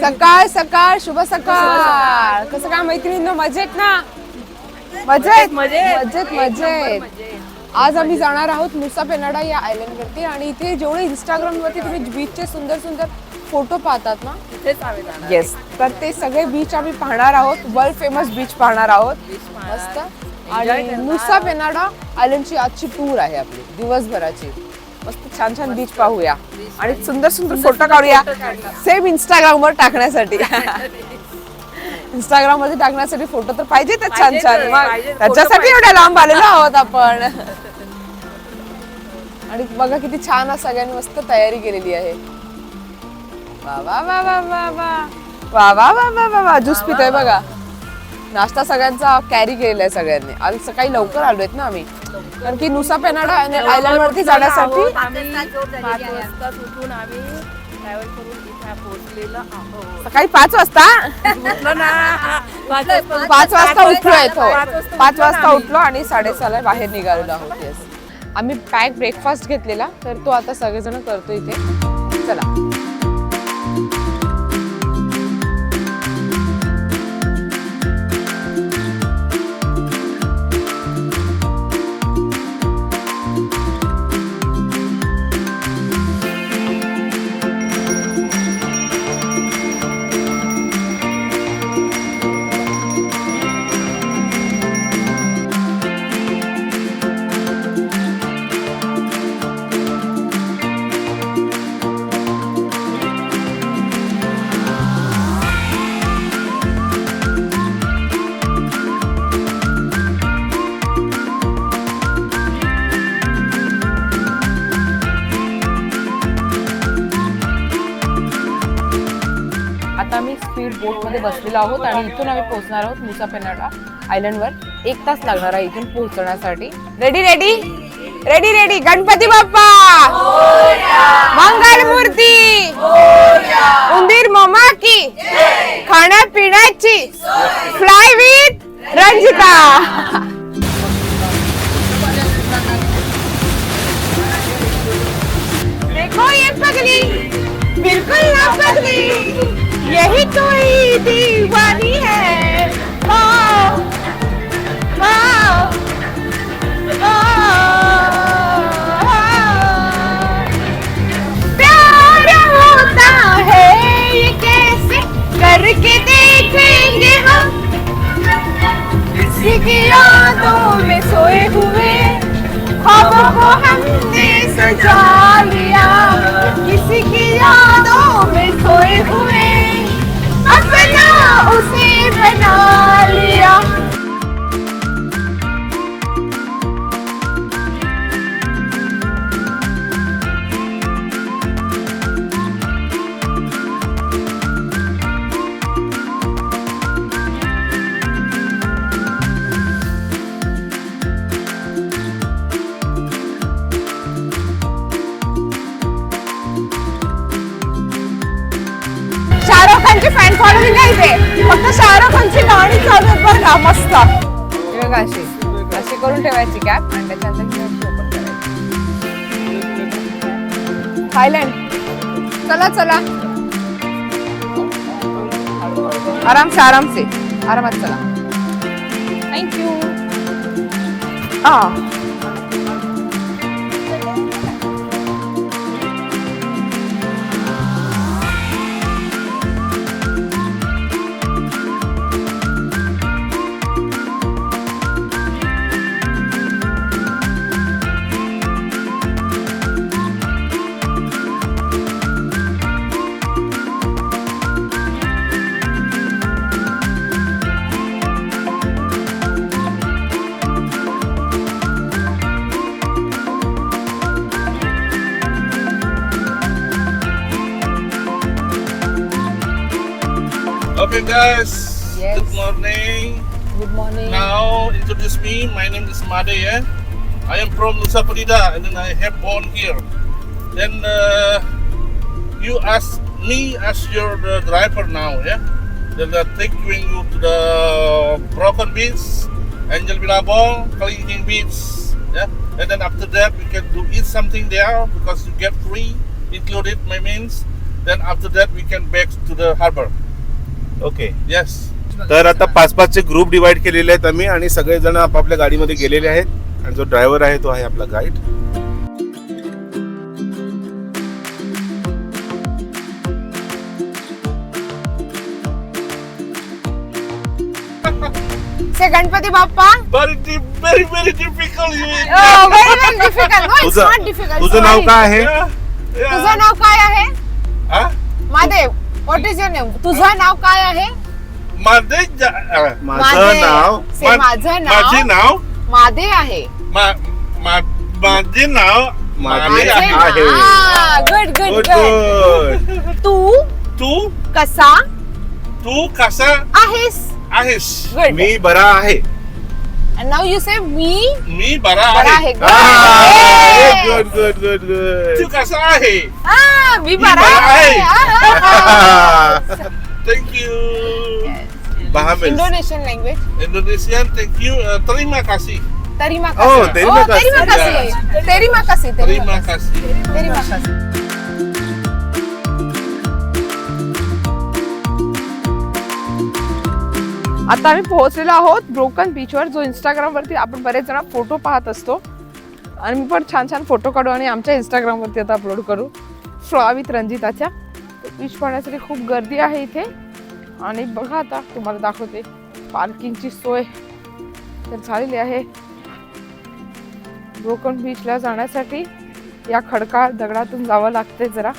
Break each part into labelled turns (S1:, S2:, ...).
S1: सकाळ सकाळ शुभ सकाळ. कसं काय मैत्रिणींनो मजेत ना? मजेत मजेत मजेत. आज आम्ही जाणार आहोत मुसा पेनाडा या आयलंड वरती आणि इथे जेवढे इंस्टाग्राम वरती तुम्ही बीचचे सुंदर सुंदर फोटो पाहतात ना येस तर ते सगळे बीच आम्ही पाहणार आहोत. वर्ल्ड फेमस बीच पाहणार आहोत. मस्त. आणि मुसा पेनाडा आयलंडची आजची टूर आहे आपली. दिवसभराची. मस्त छान छान बीच पाहूया. आणि सुंदर सुंदर फोटो काढूया. सेम इंस्टाग्राम वर टाकण्यासाठी. इंस्टाग्राममध्ये टाकण्यासाठी फोटो तर पाहिजेतच छान छान. मग
S2: पाहिजेत,
S1: त्याच्यासाठी एवढ्या लांब आलेलो आहोत आपण. आणि बघा किती छान सगळ्यांनी मस्त तयारी केलेली आहे. वा वा वा वा वा वा. वा वा वा वा वा वा ज्यूस पितोय बघा. नाश्ता सगळ्यांचा कॅरी केलेला आहे सगळ्यांनी. आज सकाळी लवकर आलोय ना आम्ही. कारण की नुसा पेनाडा आयलंड वरती जाण्यासाठी
S2: आहोत. आम्ही. पाच वाजता उठून आम्ही ट्रॅव्हल करून इथे पोहोचलेलो आहोत.
S1: सकाळी पाच वाजता?
S2: उठलो ना. पाच वाजता.
S1: उठलो आणि साडेसहाला बाहेर निघालेलो आहोत आम्ही पॅक ब्रेकफास्ट घेतलेला तर तो आता सगळेजण करतो इथे. चला. बसलेलो आहोत आणि इथून आम्ही पोहोचणार आहोत मुसा पेनाडा आयलंड वर. एक तास लागणार आहे इथून पोहोचण्यासाठी. Ready ready ready ready Ganpati Bappa! Mangal Murti! उंदीर मामा की खाण्यापिण्याची फ्लाय विथ रंजिता! देखो ये पगली! बिल्कुल ना पगली! यही कोई दीवानी है। वाओ, वाओ, प्यार होता है ये कैसे करके देखेंगे हम? किसी की यादों में सोए हुए ख्वाबों को हमने सजा लिया। किसी की यादों में सोए हुए Seven, oh, seven. फक्त शाहरुख खानची गाणी चालू बरं का मस्त. अशी. अशी करून ठेवायची कॅप आणि त्याच्यानंतर. थायलंड. चला चला. आराम से आराम से आरामात चला. थँक्यू हा.
S3: guys.
S1: Yes.
S3: Good morning.
S1: Good morning.
S3: Now introduce me. My name is Made. Eh? I am from Nusa Penida and then I have born here. Then uh, you ask me as your uh, driver now. Yeah. Then I take you to the Broken Beach, Angel Bilabong, Kalingking Beach. Eh? Yeah. And then after that we can do eat something there because you get free, included my means. Then after that we can back to the harbor.
S4: Okay.
S3: Yes.
S4: तर आता पाच पाचचे group divide केलेले आहेत आम्ही आणि सगळेजण आपापल्या गाडीमध्ये गेलेले आहेत आणि जो ड्रायव्हर आहे तो आहे आपला गाईड
S1: से गणपती बाप्पा?
S4: तुझं
S1: नॉट डिफिकल्ट
S4: तुझं नाव काय आहे.
S1: तुझं नाव काय आहे? Mahadev. What is your name तुझं नाव काय आहे?
S3: माझे जा-
S4: माझं
S1: मादे.
S4: नाव
S1: से
S3: मा-
S1: माझं
S3: माझे
S1: नाव
S3: नाव?
S1: मादे आहे.
S3: मा- मा- माझे नाव
S4: माझे
S3: माझे
S4: आहे.
S3: आहे.
S1: गुड गुड
S4: गुड
S1: तू?
S3: तू?
S1: कसा?
S3: तू कसा?
S1: आहेस.
S3: आहेस.
S4: मी बरा आहे.
S1: And now you say
S3: me? Me
S1: Barahe.
S3: Barahe.
S1: Good.
S4: Ah, good, good,
S3: good,
S4: good.
S3: Tukasahe. Ah,
S1: me Barahe. Ah,
S3: ah,
S1: ah.
S3: Thank you.
S4: Yes.
S1: Bahamas. Indonesian
S3: language. Indonesian, thank you. Uh, terima kasih.
S1: Terima
S4: oh, kasih. Oh, terima kasih.
S1: Oh, Terima kasih. Terima kasih.
S3: Terima kasih.
S1: Terima kasih. आता आम्ही पोहोचलेलो आहोत broken बीचवर जो इंस्टाग्रामवरती आपण बरेच जण photo पाहत असतो. आणि मी पण छान छान फोटो काढू आणि आमच्या इंस्टाग्रामवरती आता अपलोड करू. फ्लॉ विथ रंजिताच्या बीच पाहण्यासाठी खूप गर्दी आहे इथे. आणि बघा आता तुम्हाला दाखवते. पार्किंगची सोय तर झालेली आहे. ब्रोकन बीचला जाण्यासाठी या खडकाळ दगडातून जावं लागते जरा.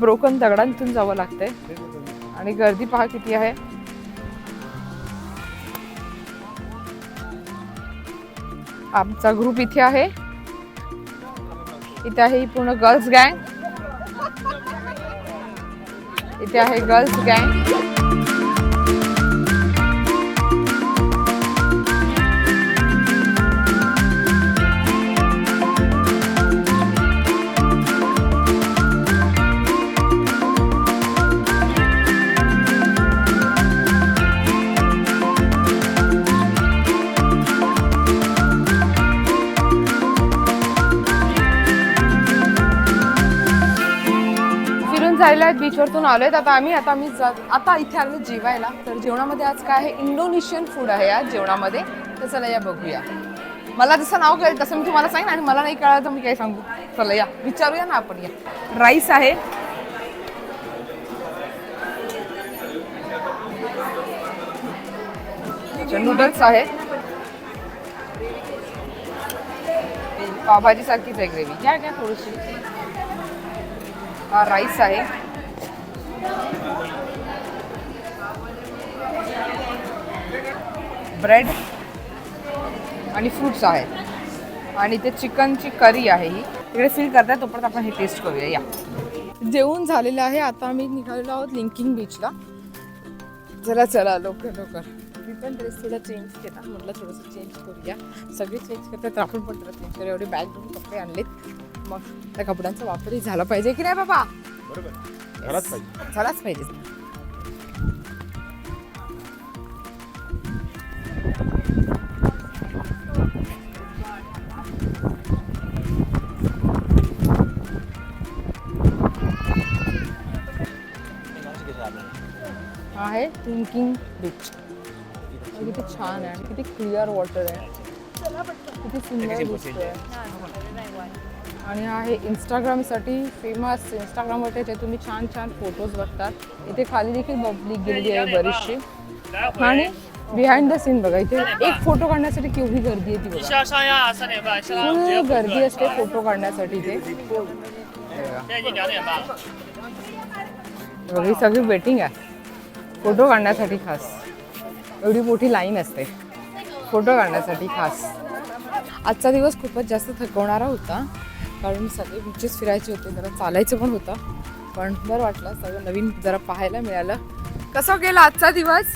S1: ब्रोकन दगडांतून जावं लागते आणि गर्दी पहा किती आहे. आमचा ग्रुप इथे आहे. इथे आहे ही पूर्ण गर्ल्स गँग इथे आहे गर्ल्स गँग जायला आहेत बीचवरतून आलोय. आता आम्ही आता आम्ही जा- आता इथे आलो जेवायला. तर जेवणामध्ये आज काय आहे? इंडोनेशियन फूड आहे आज जेवणामध्ये. तर चला या बघूया. मला जसं नाव कळेल तसं मी तुम्हाला सांगेन आणि मला नाही कळलं तर मी काय सांगू? चला या. विचारूया ना आपण या. राईस आहे. नूडल्स आहे. पावभाजी सारखीच आहे ग्रेव्ही घ्या घ्या थोडीशी. हा राईस आहे. ब्रेड आणि फ्रुट्स आहेत आणि ते चिकनची करी आहे ही. तिकडे फील करताय तोपर्यंत आपण हे टेस्ट करूया. या. जेवण झालेलं आहे. आता आम्ही निघालेलो आहोत लिंकिंग बीचला चला चला लवकर लवकर. मी पण ड्रेस थोडा चेंज केला. म्हटलं थोडंसं चेंज करूया. सगळे चेंज करतात तर आपण पण थोडं चेंज करूया. एवढे बॅग घेऊन कपडे आणलेत. मग त्या कपड्यांचा वापरही झाला पाहिजे की नाही बाबा?
S4: बरोबर. पाहिजे.
S1: झालाच पाहिजे. हा आहे थिंकिंग बीच किती छान आहे. किती क्लिअर वॉटर आहे. किती सुंदर दिसतोय. आणि आहे इंस्टाग्रामसाठी फेमस इंस्टाग्रामवर ते तुम्ही छान छान फोटोज बघतात. इथे खाली देखील पब्लिक गेलेली आहे बरीचशी. आणि बिहाइंड द सीन बघा इथे एक फोटो काढण्यासाठी केवढी गर्दी आहे ती बघा. फुल गर्दी असते फोटो काढण्यासाठी इथे. बघा, ही सगळी वेटिंग आहे. फोटो काढण्यासाठी खास. एवढी मोठी लाईन असते. फोटो काढण्यासाठी खास. आजचा दिवस खूपच जास्त थकवणारा होता. कारण सगळे बीचेस फिरायचे होते जरा चालायचं पण होतं. पण बरं वाटलं सगळं नवीन जरा पाहायला मिळालं. कसा गेला आजचा दिवस?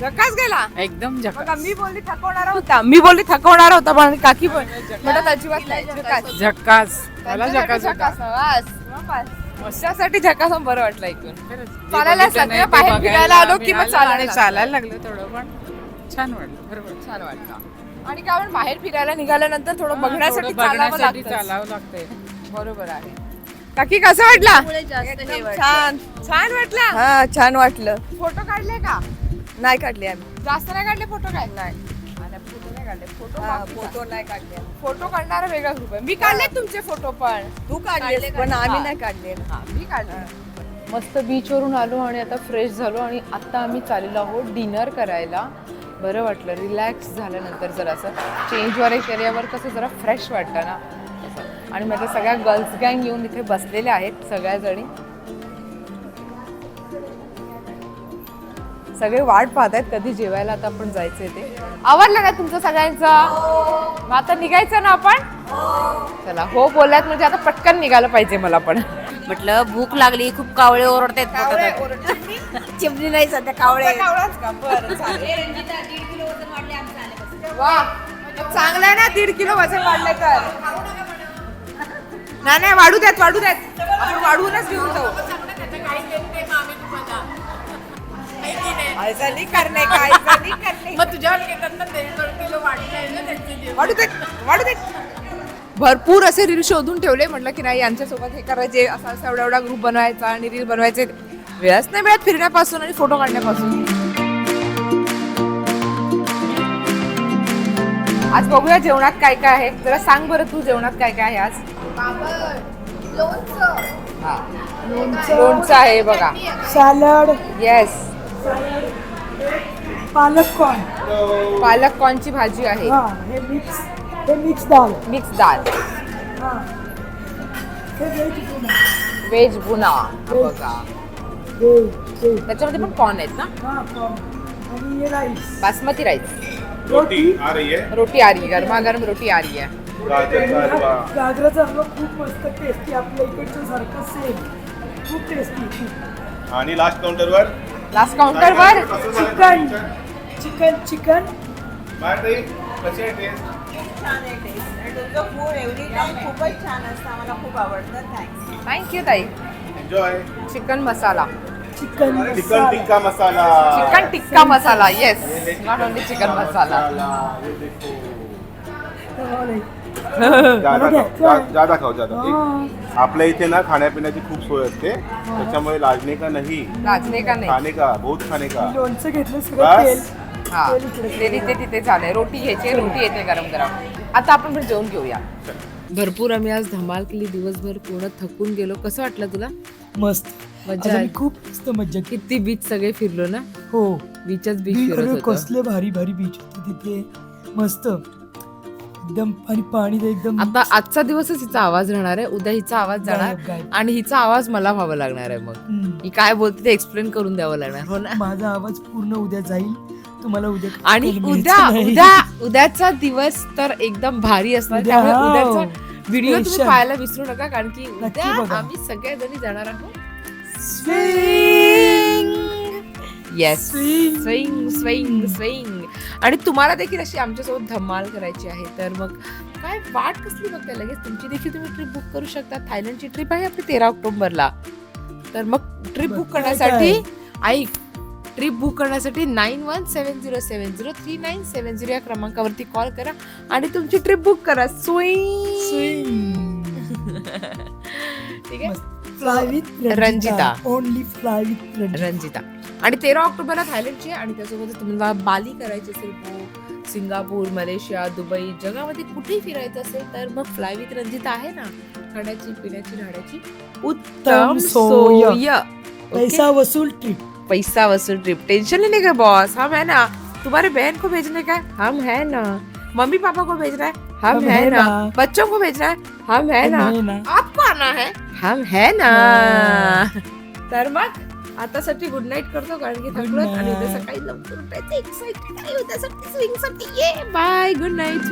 S1: झकास. गेला?
S2: एकदम
S1: बघा मी बोलली थकवणारा होता. मी बोलली थकवणारा होता पण काकी पण म्हणत अजिबात नाही झकास.
S2: झक्कास मला
S1: झकास, बस. त्यासाठी झकास बरं वाटलं ऐकून. चालायला सगळं बाहेर फिरायला आलो की मग चालायला.
S2: चालायला लागलं थोडं पण छान वाटलं. बरोबर.
S1: छान वाटतं आणि काय आपण बाहेर फिरायला निघाल्यानंतर थोडं बघण्यासाठी
S2: थोडं
S1: चालावं
S2: बघण्यासाठी
S1: लागतं
S2: चालावं लागतंय.
S1: बरोबर आहे. काकी कसं वाटला?
S2: हे.
S1: छान. छान वाटला?
S5: हा छान वाटलं.
S1: फोटो काढले का?
S5: नाही काढले आम्ही.
S1: जास्त नाही काढले फोटो काय? नाही. फोटो नाही काढले. फोटो
S5: हा, नाही काढले
S1: फोटो काढणारा वेगळा ग्रुप आहे. मी काढले तुमचे फोटो पण.
S5: तू काढले पण आम्ही नाही काढले.
S1: हा, मी काढले. मस्त बीचवरून आलो आणि आता फ्रेश झालो आणि आता आम्ही चाललेलो आहोत डिनर करायला. बरं वाटलं. रिलॅक्स झाल्यानंतर जरा असं चेंजवर एरियावर कसं जरा फ्रेश वाटतं ना. आणि माझ्या सगळ्या गर्ल्स गँग येऊन इथे बसलेल्या आहेत सगळ्याजणी. सगळे वाट पाहत आहेत कधी जेवायला आता आपण जायचंय ते. आवडलं का तुमचं सगळ्यांचं? मग आता निघायचं ना आपण? चला हो बोललात म्हणजे आता पटकन निघालं पाहिजे मला पण.
S2: म्हटलं भूक लागली खूप कावळे ओरडतात
S5: चिमणी नाही सध्या कावळे
S1: वा. चांगलं आहे ना दीड किलो वजन वाढलंय तर. नाही नाही वाढू द्यात वाढू द्यात आपण वाढवूनच घेऊन जाऊ. ऐसा नाही करणे का ऐसा नाही करणे. वाढू देत वाढू देत. भरपूर असे रील शोधून ठेवले. म्हटलं की नाही यांच्यासोबत हे करायचे असा असा एवढा एवढा ग्रुप बनवायचा आणि रील बनवायचे. वेळच नाही मिळत फिरण्यापासून आणि फोटो काढण्यापासून. आज बघूया जेवणात काय काय आहे. जरा सांग बरं तू जेवणात काय काय आहे आज. हा. लोणचं आहे बघा.
S6: सॅलड
S1: येस
S6: पालक कॉर्न
S1: पालक कॉर्नची भाजी आहे.
S6: हे मिक्स. हे मिक्स दाल
S1: मिक्स दाल
S6: हा. हे व्हेज पुन्हा
S1: व्हेज बुना हा बघा. त्याच्यामध्ये पण कॉर्न आहेत ना?
S6: हा कॉर्न आणि हे राईस
S1: बासमती राईस
S4: रोटी. आ रही है.
S1: रोटी आ रही है. गरमागरम रोटी आ रही है.
S4: गाजर का हलवा.
S6: गाजराचा हलवा खूप मस्त टेस्टी आपल्या इकडचं सारखं सेम खूप टेस्टी
S4: आणि लास्ट काउंटरवर
S1: लास्ट काउंटरवर
S6: चिकन चिकन चिकन
S4: बाय ताई कशी आहे टेस्ट
S5: छान आहे टेस्ट आणि तुमचं फूड एव्हरी टाइम खूपच छान असतं. आम्हाला खूप आवडतं. थँक्स
S1: थँक्यू ताई.
S4: Enjoy
S1: chicken masala
S6: chicken
S4: chicken tikka masala
S1: chicken tikka masala yes not only chicken masala
S4: ज्यादा जा- ज्यादा खाओ ज्यादा. एक- आपल्या इथे ना खाण्यापिण्याची खूप सोय असते. त्याच्यामुळे लाजणे का नाही?
S1: लाजणे का नाही?
S4: खाणे का? बहुत खाणे का?
S6: लोणचं घेतलं सगळं
S4: बस.
S1: हा. ते तिथे तिथे झालंय. रोटी घ्यायची रोटी येते गरम गरम. आता आपण पण जेवून घेऊया. भरपूर आम्ही आज धमाल केली दिवसभर पूर्ण थकून गेलो. कसं वाटलं तुला?
S6: मस्त.
S1: मजा
S6: आज आम्ही
S1: आली.
S6: खूप मस्त मज्जा केली.
S1: किती बीच सगळे फिरलो ना?
S6: हो.
S1: बीचच बीच
S6: बीच
S1: फिरत होतो.
S6: कसले भारी भारी बीच होते तिथे. मस्त. एकदम आणि पाणी तर एकदम
S1: आता आजचा दिवसच हिचा आवाज राहणार आहे. उद्या हिचा आवाज जाणार.
S6: गायब, गायब.
S1: आणि हिचा आवाज मला व्हावा लागणार आहे मग.
S6: हम्म.
S1: ही काय बोलते ते एक्सप्लेन करून द्यावं लागणार. हो ना?
S6: माझा आवाज पूर्ण उद्या जाईल. तुम्हाला उद्या
S1: आणि उद्या. उद्या उद्याचा दिवस तर एकदम भारी असणार त्यामुळे
S6: हो.
S1: उद्याचा व्हिडिओ तुम्ही. पाहायला विसरू नका कारण की उद्या. आम्ही सगळ्या जणी जाणार आहोत. येस. स्विंग स्विंग स्विंग आणि तुम्हाला देखील अशी आमच्यासोबत धमाल करायची आहे तर मग काय वाट कसली बघताय लगेच तुमची देखील तुम्ही ट्रिप बुक करू शकता थायलंडची ट्रिप आहे आपली तेरा ऑक्टोबरला तर मग ट्रिप बुक करण्यासाठी? ऐक ट्रिप बुक करण्यासाठी nine one seven zero seven zero three nine seven zero या क्रमांकावरती कॉल करा आणि तुमची ट्रिप बुक करा.
S6: Swing.
S1: ठीक आहे? Ranjita.
S6: Only fly with Ranjita
S1: आणि तेरा ऑक्टोबरला थायलंडची आणि त्यासोबत तुम्हाला बाली करायची असेल बुक सिंगापूर मलेशिया दुबई जगामध्ये कुठेही फिरायचं असेल तर मग फ्लाय विथ रंजिता आहे ना. खाण्याची पिण्याची राहण्याची उत्तम
S6: सोय. पैसा वसूल ट्रिप
S1: पैसा वसूल ट्रिप टेंशन लेने का बॉस हम है ना। तुम्हारे बहन को भेजने का हम है ना। मम्मी पापा को भेजना है? हम
S6: हम
S1: है
S6: है
S1: ना।
S6: ना।
S1: बच्चों को भेजना है? हम है ना।
S6: हम है ना।
S1: आपको आना है? हम है ना। तर मग आतासाठी गुड नाईट करतो कारण की थकलोत आणि उद्या. सकाळी लवकर उठायचं एक्साइटेड आहे उद्यासाठी स्विंग साठी ये। Bye good night